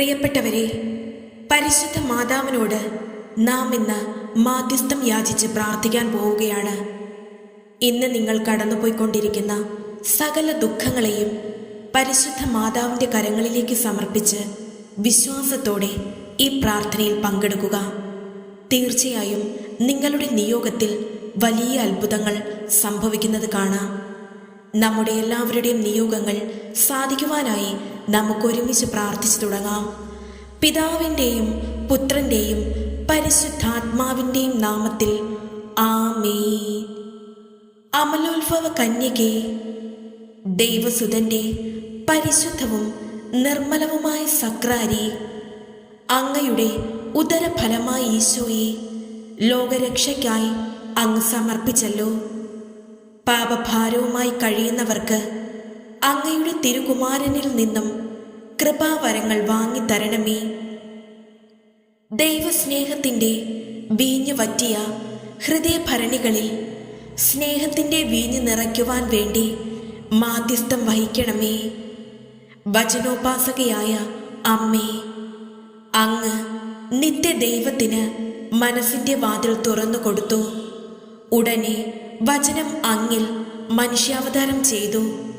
പ്രിയപ്പെട്ടവരെ പരിശുദ്ധ മാതാവിനോട് നാം ഇന്ന് മാധ്യസ്ഥം യാചിച്ച് പ്രാർത്ഥിക്കാൻ പോവുകയാണ്. ഇന്ന് നിങ്ങൾ കടന്നുപോയിക്കൊണ്ടിരിക്കുന്ന സകല ദുഃഖങ്ങളെയും പരിശുദ്ധ മാതാവിന്റെ കരങ്ങളിലേക്ക് സമർപ്പിച്ച് വിശ്വാസത്തോടെ ഈ പ്രാർത്ഥനയിൽ പങ്കെടുക്കുക. തീർച്ചയായും നിങ്ങളുടെ നിയോഗത്തിൽ വലിയ അത്ഭുതങ്ങൾ സംഭവിക്കുന്നത് കാണാം. നമ്മുടെ എല്ലാവരുടെയും നിയോഗങ്ങൾ സാധിക്കുവാനായി നമുക്കൊരുമിച്ച് പ്രാർത്ഥിച്ചു തുടങ്ങാം. പിതാവിന്റെയും പുത്രന്റെയും പരിശുദ്ധാത്മാവിന്റെയും നാമത്തിൽ ആമേ അമലോത്ഭവ കന്യകെ ദൈവസുതന്റെ പരിശുദ്ധവും നിർമ്മലവുമായ സക്രാരി അങ്ങയുടെ ഉദരഫലമായ ഈശോയെ ലോകരക്ഷയ്ക്കായി അങ്ങ് സമർപ്പിച്ചല്ലോ. പാപഭാരവുമായി കഴിയുന്നവർക്ക് അങ്ങയുടെ തിരുകുമാരനിൽ നിന്നും കൃപാവരങ്ങൾ വാങ്ങിത്തരണമേ ദൈവസ്നേഹത്തിന്റെ വീഞ്ഞു വറ്റിയ ഹൃദയഭരണികളിൽ സ്നേഹത്തിന്റെ വീഞ്ഞ് നിറയ്ക്കുവാൻ വേണ്ടി മാധ്യസ്ഥം വഹിക്കണമേ. വചനോപാസകയായ അമ്മേ അങ്ങ് നിത്യദൈവത്തിന് മനസ്സിന്റെ വാതിൽ തുറന്നു കൊടുത്തു. ഉടനെ വചനം അങ്ങിൽ മനുഷ്യാവതാരം ചെയ്തു.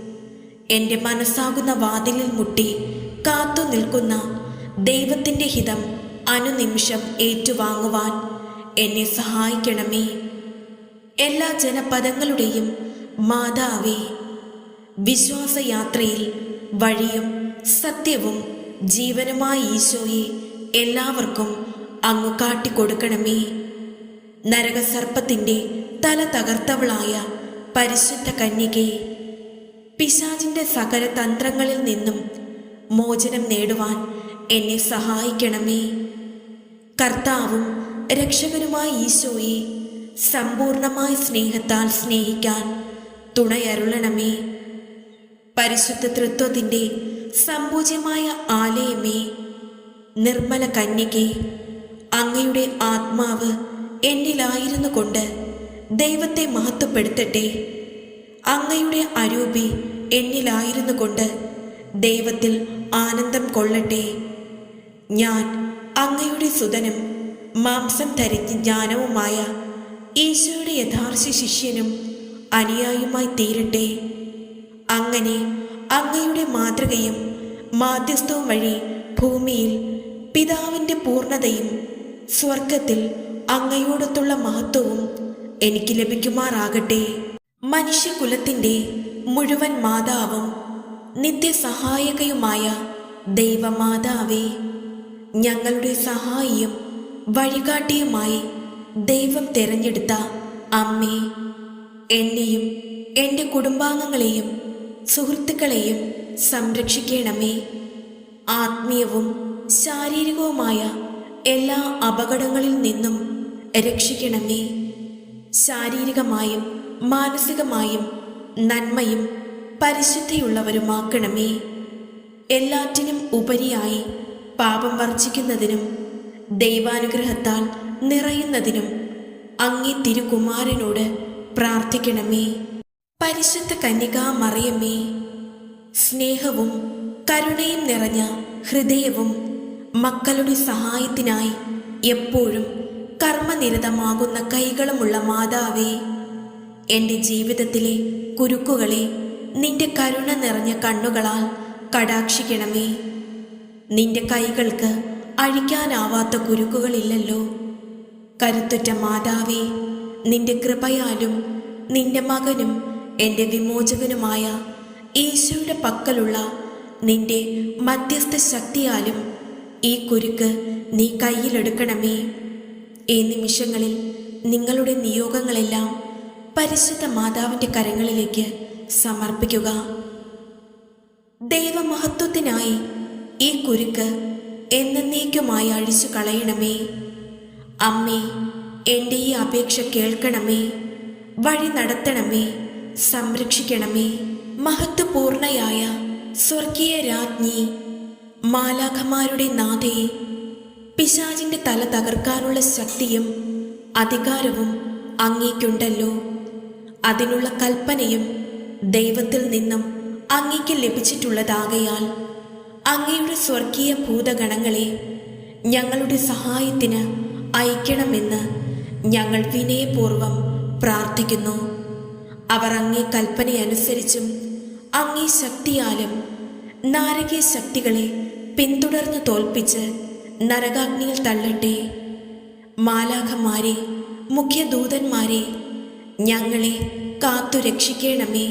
എന്റെ മനസ്സാകുന്ന വാതിലിൽ മുട്ടി കാത്തു നിൽക്കുന്ന ദൈവത്തിന്റെ ഹിതം അനുനിമിഷം ഏറ്റുവാങ്ങുവാൻ എന്നെ സഹായിക്കണമേ. എല്ലാ ജനപദങ്ങളുടെയും മാതാവേ വിശ്വാസയാത്രയിൽ വഴിയും സത്യവും ജീവനുമായ ഈശോയെ എല്ലാവർക്കും അങ്ങ് കാട്ടിക്കൊടുക്കണമേ. നരകസർപ്പത്തിന്റെ തല തകർത്തവളായ പരിശുദ്ധ കന്യകെ പിശാചിന്റെ സകല തന്ത്രങ്ങളിൽ നിന്നും മോചനം നേടുവാൻ എന്നെ സഹായിക്കണമേ. കർത്താവും രക്ഷകനുമായ ഈശോയെ സമ്പൂർണമായ സ്നേഹത്താൽ സ്നേഹിക്കാൻ തുണയരുളണമേ. പരിശുദ്ധ തൃത്വത്തിന്റെ സമ്പൂജ്യമായ ആലയമേ നിർമ്മല കന്യകെ അങ്ങയുടെ ആത്മാവ് എന്നിലായിരുന്നു കൊണ്ട് ദൈവത്തെ മഹത്വപ്പെടുത്തട്ടെ. അങ്ങയുടെ അരൂപി എന്നിലായിരുന്നു കൊണ്ട് ദൈവത്തിൽ ആനന്ദം കൊള്ളട്ടെ. ഞാൻ അങ്ങയുടെ സുതനും മാംസം ധരിച്ച ജ്ഞാനവുമായ ഈശോയുടെ യഥാർത്ഥ ശിഷ്യനും അനുയായുമായി തീരട്ടെ. അങ്ങനെ അങ്ങയുടെ മാതൃകയും മാധ്യസ്ഥവും വഴി ഭൂമിയിൽ പിതാവിന്റെ പൂർണതയും സ്വർഗത്തിൽ അങ്ങയോടൊത്തുള്ള മഹത്വവും എനിക്ക് ലഭിക്കുമാറാകട്ടെ. മനുഷ്യകുലത്തിന്റെ മുഴുവൻ മാതാവും നിത്യസഹായകയുമായ ദൈവമാതാവേ ഞങ്ങളുടെ സഹായിയും വഴികാട്ടിയുമായി ദൈവം തിരഞ്ഞെടുത്ത അമ്മേ എന്നെയും എന്റെ കുടുംബാംഗങ്ങളെയും സുഹൃത്തുക്കളെയും സംരക്ഷിക്കണമേ. ആത്മീയവും ശാരീരികവുമായ എല്ലാ അപകടങ്ങളിൽ നിന്നും രക്ഷിക്കണമേ. ശാരീരികമായും മാനസികമായും നന്മയും പരിശുദ്ധിയുള്ളവരുമാക്കണമേ. എല്ലാറ്റിനും ഉപരിയായി പാപം വർജിക്കുന്നതിനും ദൈവാനുഗ്രഹത്താൽ നിറയുന്നതിനും അങ്ങേ തിരുകുമാരനോട് പ്രാർത്ഥിക്കണമേ. പരിശുദ്ധ കന്യകാ മറിയമ്മേ സ്നേഹവും കരുണയും നിറഞ്ഞ ഹൃദയവും മക്കളുടെ സഹായത്തിനായി എപ്പോഴും കർമ്മനിരതമാകുന്ന കൈകളുമുള്ള മാതാവേ എന്റെ ജീവിതത്തിലെ കുരുക്കുകളെ നിന്റെ കരുണ നിറഞ്ഞ കണ്ണുകളാൽ കടാക്ഷിക്കണമേ. നിന്റെ കൈകൾക്ക് അഴിക്കാനാവാത്ത കുരുക്കുകളില്ലല്ലോ. കരുത്തുറ്റ മാതാവേ നിന്റെ കൃപയാലും നിന്റെ മകനും എന്റെ വിമോചകനുമായ ഈശോയുടെ പക്കലുള്ള നിന്റെ മധ്യസ്ഥ ശക്തിയാലും ഈ കുരുക്ക് നീ കയ്യിലെടുക്കണമേ. ഈ നിമിഷങ്ങളിൽ നിങ്ങളുടെ നിയോഗങ്ങളെല്ലാം പരിശുദ്ധ മാതാവിന്റെ കരങ്ങളിലേക്ക് സമർപ്പിക്കുക. ദൈവമഹത്വത്തിനായി ഈ കുരുക്ക് എന്നേക്കുമായി അഴിച്ചു കളയണമേ. അമ്മേ എന്റെ ഈ അപേക്ഷ കേൾക്കണമേ. വഴി നടത്തണമേ. സംരക്ഷിക്കണമേ. മഹത്വപൂർണയായ സ്വർഗീയ രാജ്ഞി മാലാഖമാരുടെ നാഥയെ പിശാചിന്റെ തല തകർക്കാനുള്ള ശക്തിയും അധികാരവും അങ്ങേക്കുണ്ടല്ലോ. അതിനുള്ള കൽപ്പനയും ദൈവത്തിൽ നിന്നും അങ്ങേക്ക് ലഭിച്ചിട്ടുള്ളതാകയാൽ അങ്ങയുടെ സ്വർഗീയ ഭൂതഗണങ്ങളെ ഞങ്ങളുടെ സഹായത്തിന് അയക്കണമെന്ന് ഞങ്ങൾ വിനയപൂർവം പ്രാർത്ഥിക്കുന്നു. അവർ അങ്ങേ കൽപ്പനയനുസരിച്ചും അങ്ങേ ശക്തിയാലും നാരകീയ ശക്തികളെ പിന്തുടർന്ന് തോൽപ്പിച്ച് നരകാഗ്നിയിൽ തള്ളട്ടെ. മാലാഖമാരെ മുഖ്യദൂതന്മാരെ ഞങ്ങളെ കാത്തുരക്ഷിക്കണമേ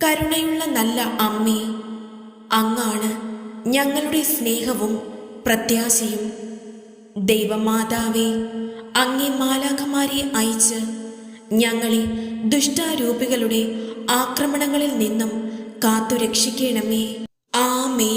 കരുണയുള്ള നല്ല അമ്മേ അങ്ങാണ് ഞങ്ങളുടെ സ്നേഹവും പ്രത്യാശയും. ദൈവമാതാവേ അങ്ങേ മാലാഖമാരെ അയച്ച് ഞങ്ങളെ ദുഷ്ടാരൂപികളുടെ ആക്രമണങ്ങളിൽ നിന്നും കാത്തുരക്ഷിക്കണമേ ആമേ